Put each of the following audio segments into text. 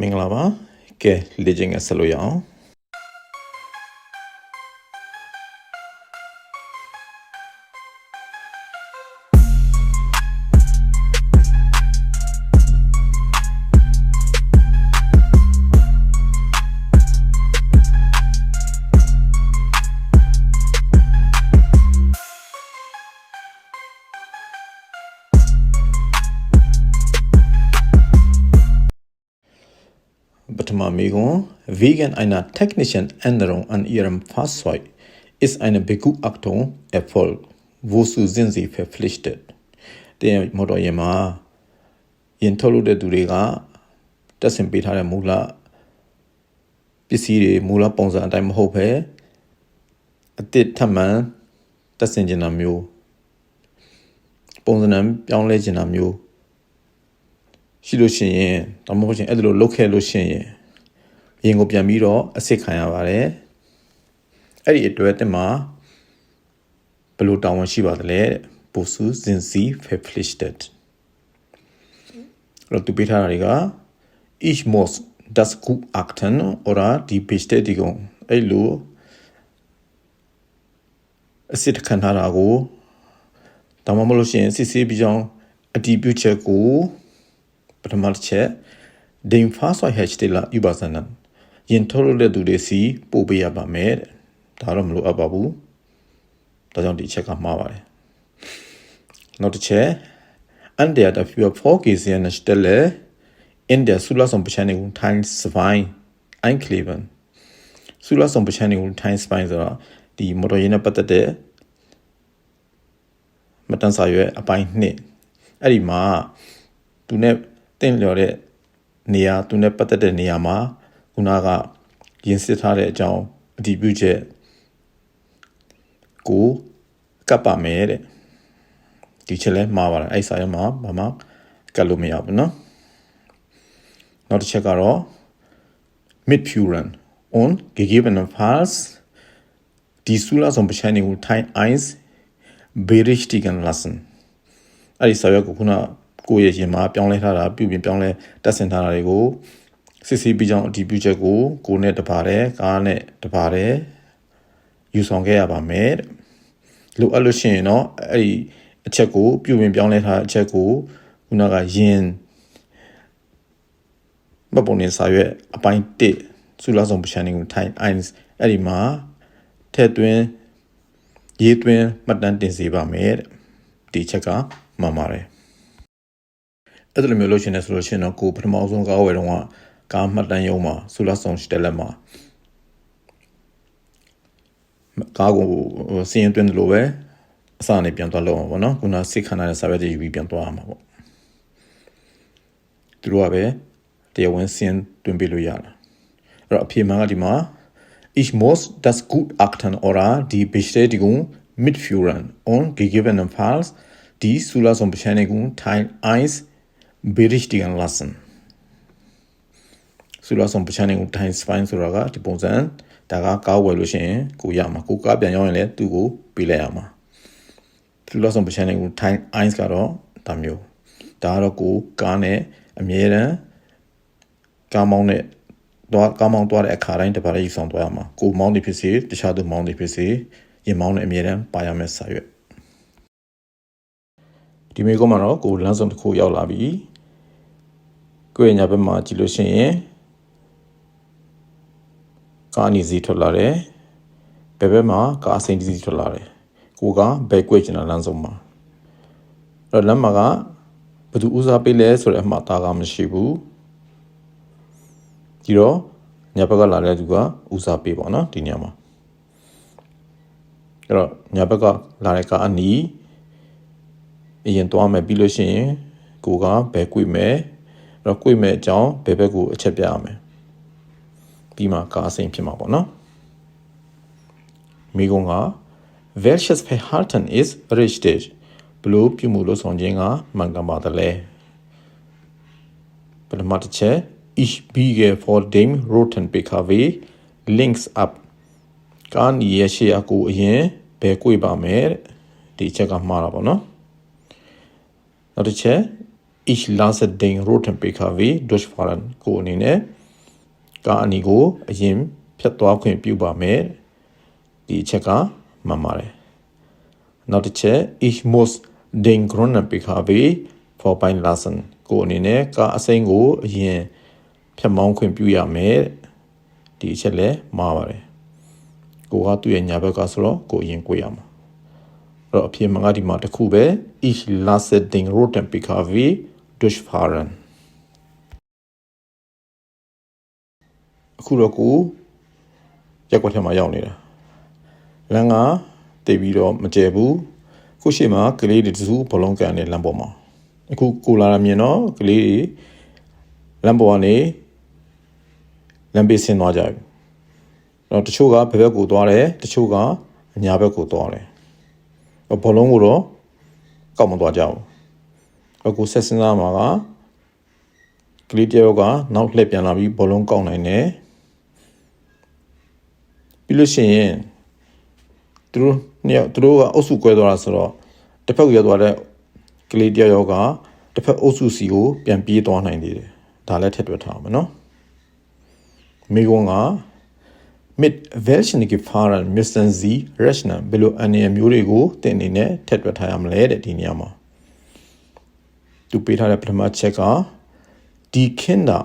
မင်္ဂလာပါကဲလေ့ကျင့်ငယ်ဆက်လို့ရအောင် Thema Megon wegen einer technischen Änderung an ihrem Fahrzeug ist eine Begutachtung erfolgt. Wozu sind sie verpflichtet? Der Motor ယာဉ်မှာယင်ထုတ်လုပ်တဲ့သူတွေကတက်ဆင်ပေးထားတဲ့မူလပစ္စည်းတွေမူလပုံစံအတိုင်းမဟုတ်ဘဲအတစ်ထပ်မံတက်ဆင်ကျင်တာမျိုးပုံစံပြောင်းလဲကျင်တာမျိုးရှိလို့ရှိရင်ဒါမှမဟုတ်ရှင်အဲ့ဒါလိုလုပ်ခဲ့လို့ရှိရင် ရင်ကိုပြန်ပြီးတော့အစ်စ်ခံရပါတယ်အဲ့ဒီအတွက်တင်မှာဘယ်လိုတာဝန်ရှိပါသလဲတဲ့ Bosu sind sie verpflichtet တော့သူပေးထားတာတွေက ich muss das Gutachten oder die Bestätigung အဲ့လိုအစ်စ်ခံထားတာကိုဒါမှမဟုတ်လို့ရှိရင်စစ်ဆေးပြီးကြောင်းအတည်ပြုချက်ကိုပထမတစ်ချက် den Fahrzeughersteller übersenden ရင်ထုတ်လုပ်တဲ့သူတွေစီပို့ပေးရပါမယ်တဲ့ဒါတော့မလိုအပ်ပါဘူးဒါကြောင့်ဒီအချက်ကမှားပါတယ်နောက်တစ်ချက် an der dafür vorgesehene Stelle in der Zulassungsbescheinigung Teil 2 einkleben Zulassungsbescheinigung Teil 2ဆိုတာဒီမော်တော်ယာဉ်နဲ့ပတ်သက်တဲ့မတန်စာရွက်အပိုင်း2အဲ့ဒီမှာသူနဲ့တင့်လျော်တဲ့နေရာသူနဲ့ပတ်သက်တဲ့နေရာမှာ ခုနကရင်စစ်ထားတဲ့အကြောင်းအတည်ပြုချက်ကိုကပ်ပါမယ်တဲ့ဒီချက်လဲမှားပါတယ်အဲ့စာရမှာဘာမှကပ်လို့မရဘူးเนาะနောက်တစ်ချက်ကတော့ mitführen und gegebenenfalls die Zulassungsbescheinigung Teil 1 berichtigen lassen အဲ့ဒီစာရွက်ကိုခုနကိုယ့်ရဲ့ရင်မှာပြောင်းလဲထားတာပြုပြင်ပြောင်းလဲတက်ဆင်ထားတာတွေကို စစ်ဆေးပြီးကြောင်းအတည်ပြုချက်ကိုကိုယ်နဲ့တပါတဲ့ကားနဲ့တပါတဲ့ယူဆောင်ခဲ့ရပါမယ်တဲ့လိုအပ်လို့ရှိရင်တော့အဲ့ဒီအချက်ကိုပြုပြင်ပြောင်းလဲထားတဲ့အချက်ကိုခုနကရင်မပုံနေစာရွက်အပိုင်း1စုလာဆောင်ပရှန်နေကိုထိုင်အိုင်းအဲ့ဒီမှာထည့်သွင်းရေးသွင်းမှတ်တမ်းတင်စေပါမယ်တဲ့ဒီချက်ကမှန်ပါတယ်အဲ့လိုမျိုးလုပ်ရှင်နေဆိုလို့ရှိရင်တော့ကိုပထမဆုံးကားဝယ်တော့ ကကားမှတ်တမ်းရုံးမှာဆူလာဆောင်စတယ်လက်မှာကားကိုစီးရင်တွင်းတယ်လို့ပဲအစအနေပြန်သွားလို့အောင်ပေါ့နော်ခုနစိတ်ခန္ဓာနဲ့စာရွက်တွေယူပြီးပြန်သွားရမှာပေါ့သူတို့ကပဲတရားဝင်စီးရင်တွင်းပေးလို့ရတာအဲ့တော့အဖြေမှန်ကဒီမှာ Ich muss das Gutachten oder die Bestätigung mitführen und gegebenenfalls die Zulassungsbescheinigung Teil 1 berichtigen lassen. Zulassungsbescheinigung Teil 2ဆိုတာကဒီပုံစံဒါကကားဝယ်လို့ရှိရင်ကိုရမှာကိုကားပြန်ရောက်ရင်လည်းသူ့ကိုပေးလိုက်ရမှာ Zulassungsbescheinigung Teil 1ကတော့ဒါမျိုးဒါကတော့ကိုကားနဲ့အမြဲတမ်းကားမောင်းတဲ့တော့ကားမောင်းသွားတဲ့အခါတိုင်းတပါးလေးယူဆောင်သွားရမှာကိုမောင်းနေဖြစ်စေတခြားသူမောင်းနေဖြစ်စေရင်မောင်းနဲ့အမြဲတမ်းပါရမယ့်စာရွက်ဒီမေကောမှာတော့ကိုလမ်းစုံတစ်ခုရောက်လာပြီကိုယ့်ရဲ့ညာဘက်မှာကြည့်လို့ရှိရင် ကားအနီစီထွက်လာတယ်ဘယ်ဘက်မှာကားအစိမ်းစီထွက်လာတယ်ကိုကဘယ်ကွက်ကျင်တာလမ်းစုံမှာအဲ့တော့လမ်းမှာကဘယ်သူဦးစားပေးလဲဆိုတဲ့အမှားသားကမရှိဘူးဒီတော့ညာဘက်ကလာတဲ့သူကဦးစားပေးပါနော်ဒီညမှာအဲ့တော့ညာဘက်ကလာတဲ့ကအနီအရင်သွားမယ်ပြီးလို့ရှိရင်ကိုကဘယ်ကွေ့မယ်အဲ့တော့ကွေ့မယ်အကြောင်းဘယ်ဘက်ကိုအချက်ပြရမယ် ပြီးမှကားအစိမ်းဖြစ်မှာပေါ့နော်မိကုံက welches Verhalten ist richtig ဘလို့ပြုမှုလို့ဆောင်ခြင်းကမှန်ကန်ပါတယ်လဲပထမတစ်ချက် ich biege vor dem roten PKW links ab ကားနီရဲ့ရှေ့အကူအရင်ဘယ်ကွေ့ပါမယ်တဲ့ဒီအချက်ကမှားတာပေါ့နော်နောက်တစ်ချက် ich lasse den roten PKW durchfahren ကိုအနေနဲ့ ကားအနီကိုအရင်ဖြတ်သွားခွင့်ပြုပါမယ်ဒီအချက်ကမှန်ပါတယ်နောက်တစ်ချက် ich muss den grünen PKW vorbei lassen ကိုအနေနဲ့ကားအစိမ်းကိုအရင်ဖြတ်မောင်းခွင့်ပြုရမယ်ဒီအချက်လည်းမှားပါတယ်ကိုကသူ့ရဲ့ညာဘက်ကဆိုတော့ကိုအရင်ကိုရမှာအဲ့တော့အဖြစ်မှန်ကဒီမှာတစ်ခုပဲ ich lasse den roten PKW durchfahren အခုတော့ကိုရက်ကွက်ထဲမှာရောက်နေတာလမ်းကတိတ်ပြီးတော့မကျဲဘူးခုရှိမှကလေးတွေတစုဘလုံးကန်နေလမ်းပေါ်မှာအခုကိုလာရမြင်တော့ကလေးတွေလမ်းပေါ်ကနေလမ်းပေးဆင်းသွားကြပြီတော့တချို့ကဘယ်ဘက်ကိုသွားတယ်တချို့ကအညာဘက်ကိုသွားတယ်ဘလုံးကိုတော့ကောက်မသွားကြဘူးအခုဆက်စင်းသားမှာကကလေးတယောက်ကနောက်လှည့်ပြန်လာပြီးဘောလုံးကောက်နိုင်တယ် ပြီးလို့ရှိရင်သူတို့နှစ်ယောက်သူတို့ကအုပ်စုကွဲသွားတာဆိုတော့တစ်ဖက်ကိုရောက်သွားတဲ့ကလေးတယောက်ကတစ်ဖက်အုပ်စုစီကိုပြန်ပြေးသွားနိုင်သေးတယ်ဒါလည်းထည့်တွက်ထားအောင်နော်မိကုန်းက mit welchen Gefahren müssen Sie rechnen ဘယ်လိုအနေအမျိုးတွေကိုတင်နေနဲ့ထည့်တွက်ထားရမလဲတဲ့ဒီနေရာမှာသူပေးထားတဲ့ပထမချက်က die Kinder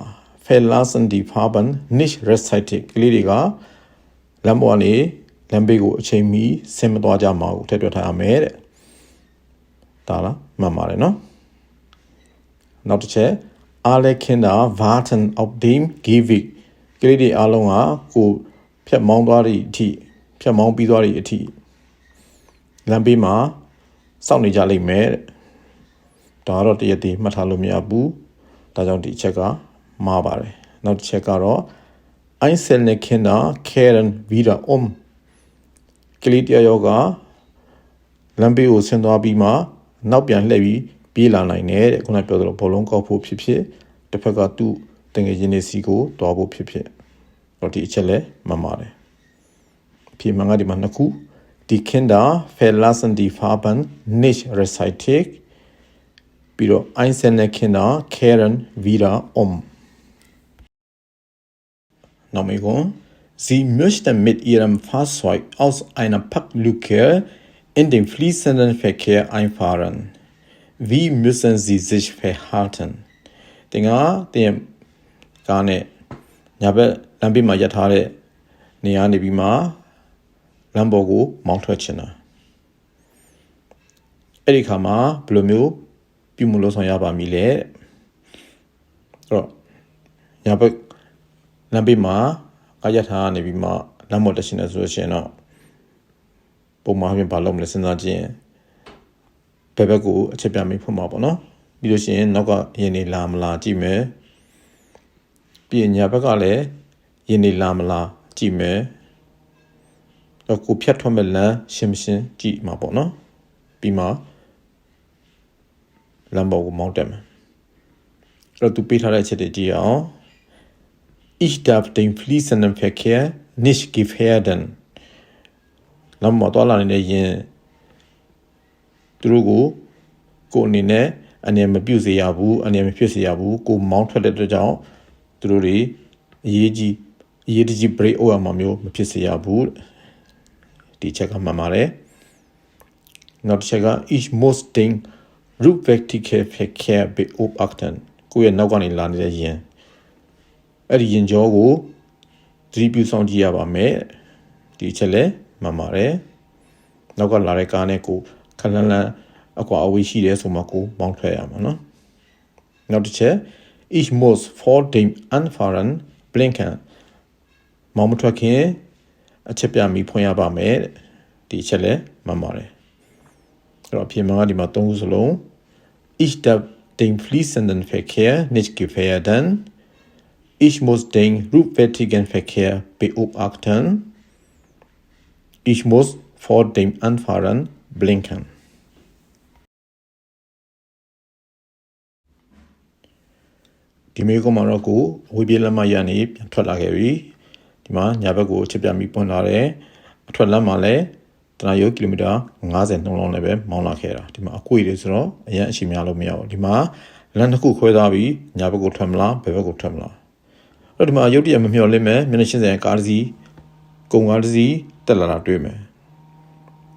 verlassen die Farben nicht rechtzeitig ကလေးတွေက လမ်းပေါ်ကနေလမ်းဘေးကိုအချိန်မီဆင်းမသွားကြမှာကိုထည့်တွက်ထားရမယ်တဲ့ဒါလားမှန်ပါတယ်နော်နောက်တစ်ချက် alle Kinder warten auf dem Gehweg ကလေးတွေအားလုံးကကိုဖြတ်မောင်းသွားတဲ့အထိဖြတ်မောင်းပြီးသွားတဲ့အထိလမ်းဘေးမှာစောင့်နေကြလိမ့်မယ်တဲ့ဒါကတော့တရတည်မှတ်ထားလို့မရဘူးဒါကြောင့်ဒီအချက်ကမှားပါတယ်နောက်တစ်ချက်ကတော့ einzelne Kinder kehren wieder um ကလေးတယောက်ကလမ်းဘေးကိုဆင်းသွားပြီးမှနောက်ပြန်လှည့်ပြီးပြေးလာနိုင်တယ်တဲ့ခုနပြောသလိုဘောလုံးကောက်ဖို့ဖြစ်ဖြစ်တစ်ဖက်ကသူ့တငယ်ချင်းတွေစီကိုတွားဖို့ဖြစ်ဖြစ်တော့ဒီအချက်လဲမှန်ပါတယ်အဖြစ်မှန်ကဒီမှာနှစ်ခု die Kinder verlassen die Farben nicht rechtzeitig ပြီးတော့ einzelne Kinder kehren wieder um နောက်မေကွန် Sie möchten mit ihrem Fahrzeug aus einer Parklücke in den fließenden Verkehr einfahren. Wie müssen Sie sich verhalten? တင်ကတင်ကားနဲ့ညာဘက်လမ်းဘေးမှာရပ်ထားတဲ့နေရာနေပြီးမှလမ်းပေါ်ကိုမောင်းထွက်ချင်တာအဲ့ဒီခါမှာဘယ်လိုမျိုးပြုမှုလို့ဆောင်ရပါမည်လဲအဲ့တော့ညာဘက် လမ်းဘေးမှာကားရပ်ထားနေပြီးမှလမ်းပေါ်တက်ရှင်နေဆိုလို့ရှိရင်တော့ပုံမှန်ပြင်ဘာလုပ်မလဲစဉ်းစားကြည့်ရင်ဘယ်ဘက်ကိုအချက်ပြမိဖွင့်မှာပေါ့နော်ပြီးလို့ရှိရင်နောက်ကရင်းနေလာမလားကြည့်မယ်ပြီးရင်ညာဘက်ကလည်းရင်းနေလာမလားကြည့်မယ်တော့ကိုဖြတ်ထွက်မဲ့လမ်းရှင်းရှင်းကြည့်မှာပေါ့နော်ပြီးမှလမ်းပေါ်ကိုမောင်းတက်မယ်အဲ့တော့သူပေးထားတဲ့အချက်တွေကြည့်အောင် Ich darf den fließenden Verkehr nicht gefährden လမ်းပေါ်သွားလာနေတဲ့ရင်သူတို့ကိုကိုအနေနဲ့အနေမပြုတ်စေရဘူးအနေမဖြစ်စေရဘူးကိုမောင်းထွက်တဲ့အတွက်ကြောင့်သူတို့တွေအရေးကြီးအရေးတကြီး break over မှာမျိုးမဖြစ်စေရဘူးဒီချက်ကမှန်ပါတယ်နောက်တစ်ချက်က ich muss den rückwärtige Verkehr beobachten ကိုယ့်ရဲ့နောက်ကနေလာနေတဲ့ရင် အဲ့ဒီရင်ကြောကိုသတိပြုဆောင်ကြည့်ရပါမယ်ဒီချက်လည်းမှန်ပါတယ်နောက်ကလာတဲ့ကားနဲ့ကိုခလန်းလန်းအကွာအဝေးရှိတယ်ဆိုမှကိုမောင်းထွက်ရမှာနော်နောက်တစ်ချက် ich muss vor dem anfahren blinken မောင်းမထွက်ခင်အချက်ပြမိဖွင့်ရပါမယ်ဒီချက်လည်းမှန်ပါတယ်အဲ့တော့အပြင်မှာဒီမှာသုံးခုစလုံး ich darf den fließenden Verkehr nicht gefährden ich muss den rückwärtigen Verkehr beobachten ich muss vor dem Anfahren blinken ဒီမေကမှာတော့ကိုဝေးပြေးလက်မရနေပြန်ထွက်လာခဲ့ပြီဒီမှာညာဘက်ကိုချစ်ပြမိပွင့်လာတယ်အထွက်လမ်းမှာလည်းတနာရိုးကီလိုမီတာ90နှုန်းလောက်နဲ့ပဲမောင်းလာခဲ့တာဒီမှာအကွေတွေဆိုတော့အရင်အချိန်များလို့မရဘူးဒီမှာလမ်းတစ်ခုခွဲသွားပြီးညာဘက်ကိုထွက်မလားဘယ်ဘက်ကိုထွက်မလားအဲ့ တော့ဒီမှာရုတ်တရက်မမျှော်လင့်မဲ့မျက်နှာချင်းဆိုင်ကားတစ်စီးကုံကားတစ်စီးတက်လာတာတွေ့မယ်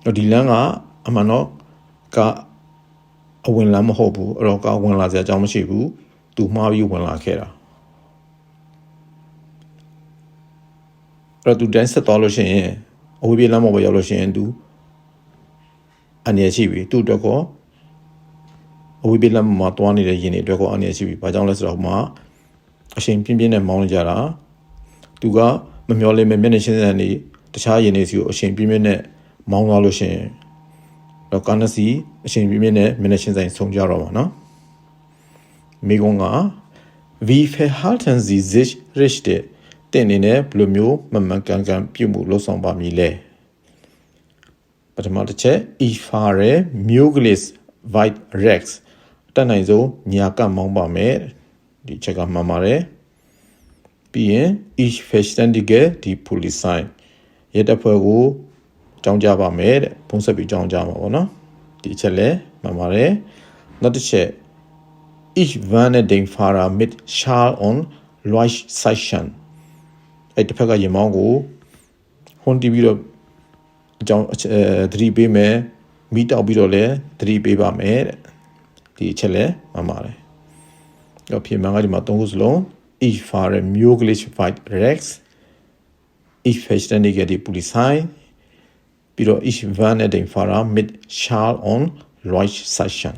အဲ့ဒီလမ်းကအမှန်တော့ကအဝင်လမ်းမဟုတ်ဘူးအဲ့တော့ကဝင်လာစရာအကြောင်းမရှိဘူးသူမှားပြီးဝင်လာခဲ့တာအဲ့တော့သူတန်းဆက်သွားလို့ရှိရင်အဝေးပြေးလမ်းပေါ်ပဲရောက်လို့ရှိရင်သူအနေရရှိပြီသူ့အတွက်ကောအဝေးပြေးလမ်းမှာတွားနေတဲ့ရင်တွေအတွက်ကောအနေရရှိပြီဘာကြောင့်လဲဆိုတော့ဟိုမှာ အရှင်ပြင်းပြင်းနဲ့မောင်းနေကြတာသူကမမျောလေးမဲ့မျက်နှာရှင်းစံနေတခြားရင်တွေစီကိုအရှင်ပြင်းပြင်းနဲ့မောင်းသွားလို့ရှိရင်တော့ကာနစီအရှင်ပြင်းပြင်းနဲ့မျက်နှာရှင်းဆိုင်ဆုံးကြတော့မှာနော်မိကုန်းက wie verhalten sie sich richtig တင်နေနဲ့ဘယ်လိုမျိုးမမှန်ကန်ကန်ပြုမှုလုပ်ဆောင်ပါမည်လဲပထမတစ်ချက် ich fahre möglichst weit rechts တက်နိုင်ဆုံးညာကမောင်းပါမယ် ဒီချက်ကမှန်ပါတယ်ပြီးရင် ich verständige die Polizei ရတဲ့ဖွဲ့ကိုကြောင်းကြပါမယ်တဲ့ဖုံးဆက်ပြီးကြောင်းကြမှာပေါ့နော်ဒီချက်လည်းမှန်ပါတယ်နောက်တစ်ချက် ich warne den Fahrer mit Schal und Leuchtzeichen အဲ့တစ်ဖက်ကရင်မောင်းကိုဟွန်တီးပြီးတော့အကြောင်းအဲသတိပေးမယ်မိတောက်ပြီးတော့လည်းသတိပေးပါမယ်တဲ့ဒီအချက်လည်းမှန်ပါတယ် တော့ပြင်မှန်ကဒီမှာသုံးခုစလုံး ich fahre möglichst weit rechts ich verständige die Polizei ပြီးတော့ ich warne den Fahrer mit Schal und Leuchtzeichen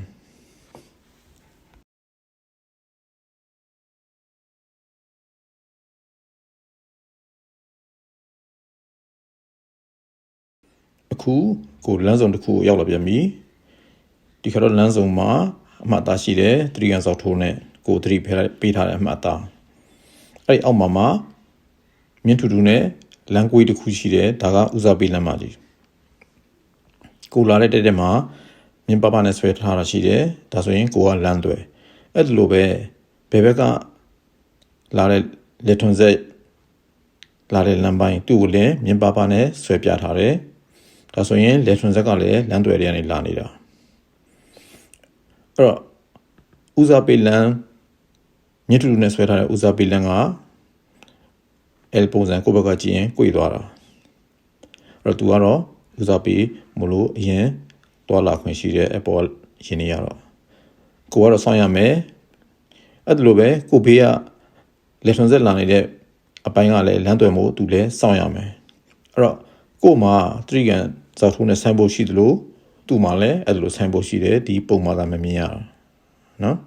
အခုကိုလမ်းစုံတစ်ခုကိုရောက်လာပြန်ပြီဒီခါတော့လမ်းစုံမှာအမှတ်အသားရှိတယ်သတိကန်စောက်ထိုးနဲ့ ကိုသတိဖယ်ပေးထားတဲ့အမှတ်အသားအဲ့ဒီအောက်မှာမှာမြင့်ထူထူနဲ့လမ်းကွေးတစ်ခုရှိတယ်ဒါကဦးစားပေးလမ်းမကြီးကိုလာတဲ့တက်တက်မှာမြင်းပပနဲ့ဆွဲထားတာရှိတယ်ဒါဆိုရင်ကိုကလမ်းသွဲအဲ့ဒီလိုပဲဘယ်ဘက်ကလာတဲ့လက်ထွန်ဆက်လာတဲ့လမ်းပိုင်းသူ့ကိုလည်းမြင်းပပနဲ့ဆွဲပြထားတယ်ဒါဆိုရင်လေထွန်ဇက်ကလည်းလမ်းတွေတွေကနေလာနေတာအဲ့တော့ဦးစားပေးလမ်း မြစ်တူတူနဲ့ဆွဲထားတဲ့ဦးစားပေးလမ်းက L ပုံစံကိုဘက်ကကြည့်ရင်꿰သွားတာအဲ့တော့သူကတော့ဦးစားပေးမလို့အရင်တွာလာခွင့်ရှိတဲ့အပေါ်ရင်းနေရတော့ကိုကတော့ဆောင်းရမယ်အဲ့ဒါလိုပဲကိုဘေးကလေထွန်ဇက်လာနေတဲ့အပိုင်းကလည်းလမ်းတွေမို့သူလည်းစောင့်ရမယ်အဲ့တော့ကို့မှာတရိကန်ဇောက်ထိုးနဲ့ဆိုင်းဖို့ရှိသလိုသူ့မှာလည်းအဲ့လိုဆိုင်းဖို့ရှိတယ်ဒီပုံမှန်သာမမြင်ရတာနော်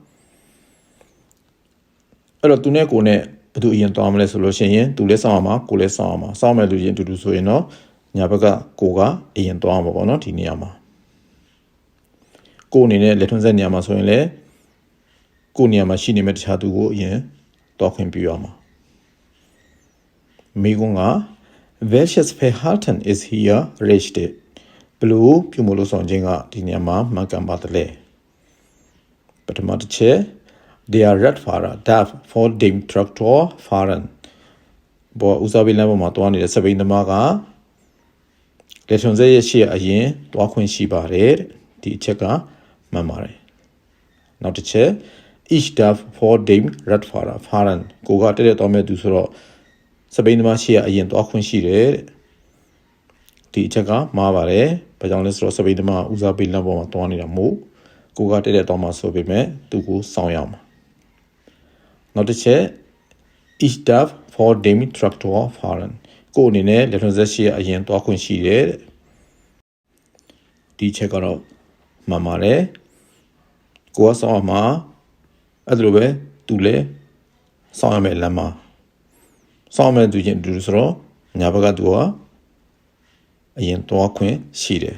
အဲ့တော့သူနဲ့ကိုနဲ့ဘယ်သူအရင်သွားမလဲဆိုလို့ရှိရင်သူလည်းစောင်းအောင်မှာကိုလည်းစောင်းအောင်မှာစောင်းမဲ့လူချင်းတူတူဆိုရင်တော့ညာဘက်ကကိုကအရင်သွားမှာပေါ့နော်ဒီနေရာမှာကိုအနေနဲ့လက်ထွန်းဆက်နေရာမှာဆိုရင်လည်းကိုနေရာမှာရှိနေမဲ့တခြားသူကိုအရင်တော့ခွင့်ပြုရမှာမိကုန်းက welches Verhalten ist hier richtig ဘလို့ပြုမလို့ဆောင်ခြင်းကဒီနေရာမှာမှန်ကန်ပါတယ်လေပထမတစ်ချက် der Radfahrer darf vor dem Traktor fahren ဘောဦးစားပေးလမ်းပေါ်မှာတွားနေတဲ့စပိန်သမားကလက်ထွန်စက်ရဲ့ရှေ့အရင်တွားခွင့်ရှိပါတယ်ဒီအချက်ကမှန်ပါတယ်နောက်တစ်ချက် ich darf vor dem Radfahrer fahren ကိုကတက်တက်သွားမဲ့သူဆိုတော့စပိန်သမားရှေ့ကအရင်သွားခွင့်ရှိတယ်ဒီအချက်ကမှားပါတယ်ဘာကြောင့်လဲဆိုတော့စပိန်သမားဦးစားပေးလမ်းပေါ်မှာသွားနေတာမို့ကိုကတက်တက်သွားမှာဆိုပေမဲ့သူကိုစောင့်ရမှာ နောက်တစ်ချက် ich darf vor dem Traktor fahren ကိုအနေနဲ့လက်ထွန်းဆက်ရှိအရင်သွားခွင့်ရှိတယ်ဒီချက်ကတော့မှန်ပါတယ်ကိုကစောင့်မှာအဲ့လိုပဲသူလည်းစောင့်ရမယ်လမ်းမှာစောင့်မဲ့သူချင်းတူဆိုတော့ညာဘက်ကသူကအရင်သွားခွင့်ရှိတယ်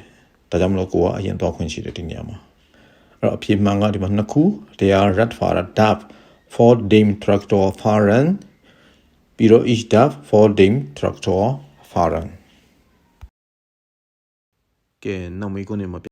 ဒါကြောင့်မလို့ကိုကအရင်သွားခွင့်ရှိတယ်ဒီနေရာမှာအဲ့တော့အဖြစ်မှန်ကဒီမှာနှစ်ခု they are red for a dab for dem traktor fahren ပြီးတော့ ich darf for dem traktor fahren ကဲနောက်မေးခွန်းနေမှာ